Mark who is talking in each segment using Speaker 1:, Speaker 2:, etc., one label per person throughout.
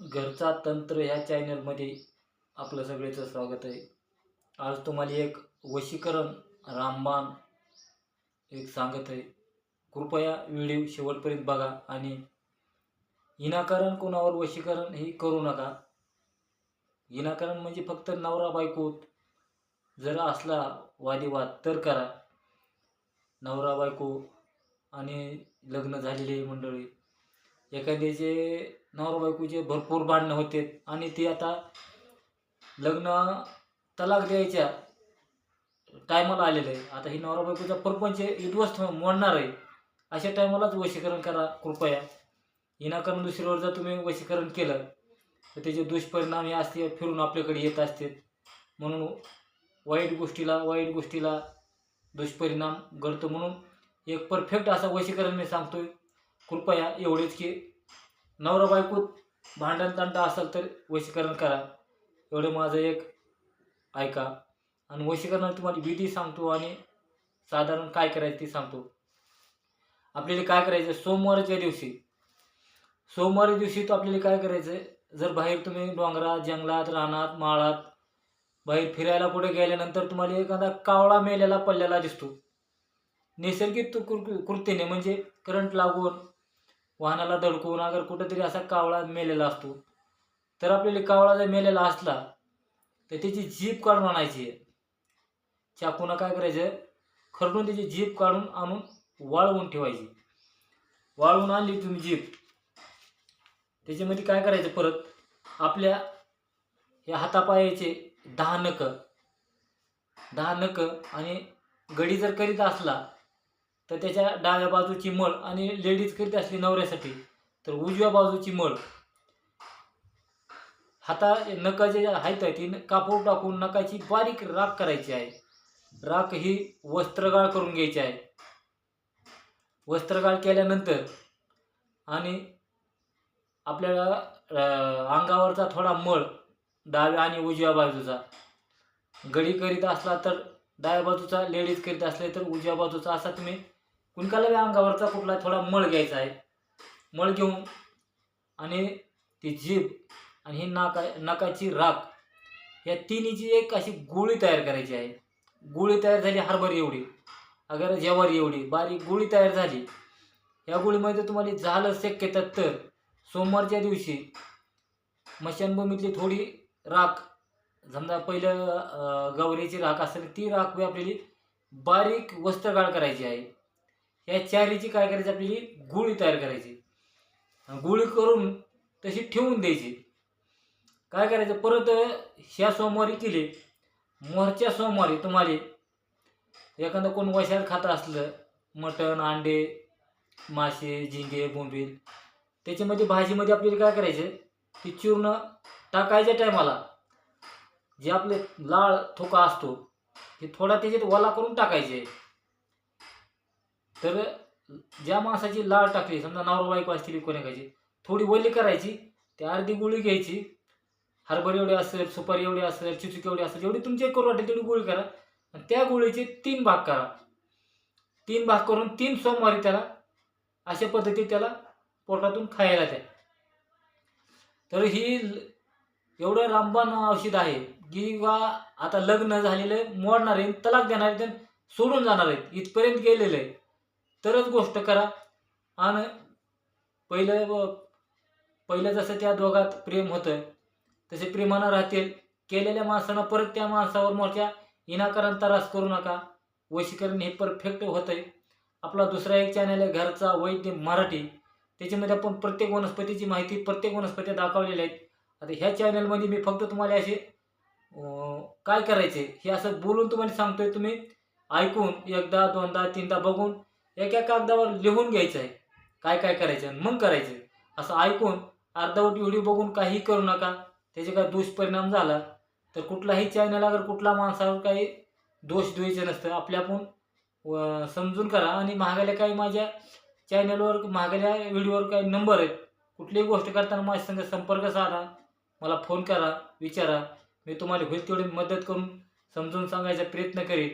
Speaker 1: घरचा तंत्र ह्या चॅनलमध्ये आपलं सगळ्याचं स्वागत आहे. आज तुम्हाला एक वशीकरण रामबाण एक सांगत आहे. कृपया व्हिडिओ शेवटपर्यंत बघा आणि विनाकारण कोणावर वशीकरण हे करू नका. विनाकारण म्हणजे फक्त नवरा बायकोत जर असला वादिवाद तर करा. नवरा बायको आणि लग्न झालेली मंडळी एखाद्याचे नवरा बायकोचे भरपूर भांडणं होते. आणि ती आता लग्न तलाक द्यायच्या टायमाला आलेलं. आहे आता ही नवरा बायकोचा परपंच उद्ध्वस्त मोडणार आहे. अशा टायमालाच वशीकरण करा कृपया. विनाकारण दुसरीवर जर तुम्ही वशीकरण केलं तर त्याचे दुष्परिणाम हे असते फिरून आपल्याकडे येत असते. म्हणून वाईट गोष्टीला वाईट गोष्टीला दुष्परिणाम घडतो म्हणून एक परफेक्ट असा वशीकरण मी सांगतोय. कृपया एवढेच की नवरा बायकोत भांडण तांडा असेल तर वशीकरण करा. एवढं माझं एक ऐका. आणि वशीकरणात तुम्हाला विधी सांगतो आणि साधारण काय करायचं ते सांगतो. आपल्याला काय करायचं? सोमवारच्या दिवशी. सोमवारी दिवशी तो आपल्याला काय करायचं? जर बाहेर तुम्ही डोंगरात जंगलात रानात माळात बाहेर फिरायला पुढे गेल्यानंतर तुम्हाला एखादा कावळा मेलेला पडलेला दिसतो. नैसर्गिक कृ- कृतीने म्हणजे करंट लागून वाहनाला धडकून अगर कुठंतरी असा कावळा मेलेला असतो तर आपल्याला कावळा जर मेलेला असला तर त्याची जीप काढून आणायची आहे. चाकूनं काय करायचं? खरडून त्याची जीप काढून आणून वाळवून ठेवायची. वाळवून आणली तुम्ही जीप. त्याच्यामध्ये काय करायचं परत? आपल्या या हातापायाचे दहा नकं दहा नकं आणि गडी जर करीत असला तर त्याच्या डाव्या बाजूची मळ आणि लेडीज करीत असली नवऱ्यासाठी तर उजव्या बाजूची मळ हाता नकाचे जे आहेत ती कापूर टाकून नकाची बारीक राख करायची आहे. राख ही वस्त्रगाळ करून घ्यायची आहे. वस्त्रगाळ केल्यानंतर आणि आपल्याला अंगावरचा थोडा मळ डाव्या आणि उजव्या बाजूचा. गडी करीत असला तर डाव्या बाजूचा लेडीज करीत असले तर उजव्या बाजूचा असा तुम्ही कुणकाला बी अंगावरचा कुठला थोडा मळ घ्यायचा आहे. मळ घेऊन आणि ती जीभ आणि ही नाका नाकाची राख या तिन्हीची एक अशी गोळी तयार करायची आहे. गोळी तयार झाली हरभरी एवढी. अगर ज्वारी एवढी बारीक गोळी तयार झाली. या गोळीमध्ये तुम्हाला झालं शक्यता तर सोमवारच्या दिवशी मशानभूमीतली थोडी राख समजा पहिलं गवरीची गौरीची राख असेल ती राख बी आपल्याला बारीक वस्त्रगाळ करायची आहे. या चारीची काय करायची आपली गुळी तयार करायची. गुळी करून तशी ठेवून द्यायची. काय करायचं? परत ह्या सोमवारी केली. मोरच्या सोमवारी तुम्हाला एखादं कोण वशाल खात असलं मटण अंडे मासे झिंगे बोंबील त्याच्यामध्ये भाजीमध्ये आपल्याला काय करायचं? ती चूर्ण टाकायच्या टायमाला जे आपले लाळ थोका असतो ते थोडा त्याच्यात ओला करून टाकायचे. तर ज्या माणसाची लाळ टाकली समजा नवरा बायको असतील कोणाकाची थोडी वली करायची ती अर्धी गोळी घ्यायची हरभरे एवढे असेल सुपारी एवढी असेल चिचुक एवढी असेल जेवढी तुमची करू वाटेल तेवढी गोळी करा. आणि त्या गोळीचे तीन भाग करा. तीन भाग करून तीन सोमवारी त्याला अशा पद्धती त्याला पोटातून खायला द्या. तर ही एवढं रामबाण औषध आहे की बा आता लग्न झालेलं मोडणार आहे तलाक देणार आहे सोडून जाणार आहेत इथपर्यंत गेलेलं आहे तरच गोष्ट करा. आणि पहिलं पहिलं जसं त्या दोघात प्रेम होतं तसे प्रेमानं राहतील. केलेल्या माणसानं परत त्या माणसावर मोठ्या विनाकारण त्रास करू नका. वशीकरण हे परफेक्ट होतं आहे आपला दुसरा एक चॅनल आहे घरचा वैद्य मराठी. त्याच्यामध्ये आपण प्रत्येक वनस्पतीची माहिती प्रत्येक वनस्पती दाखवलेल्या आहेत आता ह्या चॅनलमध्ये मी फक्त तुम्हाला असे काय करायचे हे असं बोलून तुम्हाला सांगतोय तुम्ही. ऐकून एकदा दोनदा तीनदा बघून एका कागदावर लिहून घ्यायचं आहे काय काय करायचं मग करायचं असं ऐकून अर्धवट व्हिडिओ बघून काही करू नका. त्याचे काय दुष्परिणाम झाला तर कुठलाही चॅनल अगर कुठला माणसावर काही दोष द्यायचे नसतं. आपल्या आपण व- समजून करा आणि महागाल्या काही माझ्या चॅनलवर महागाल्या व्हिडिओवर काही नंबर आहेत. कुठलीही गोष्ट करताना माझ्या संग संपर्क साधा. मला फोन करा विचारा. मी तुम्हाला होईल तेवढी मदत करून समजून सांगायचा प्रयत्न करेन.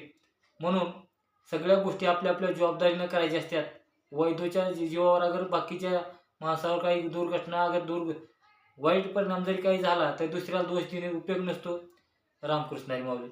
Speaker 1: म्हणून सगळ्या गोष्टी आपल्या आपल्या जबाबदारीनं करायच्या असतात. वैधच्या जीवावर अगर बाकीच्या माणसावर काही दुर्घटना अगर दुर् वाईट परिणाम जरी काही झाला तर दुसऱ्याला दोष देणे उपयोग नसतो. रामकृष्ण माऊली.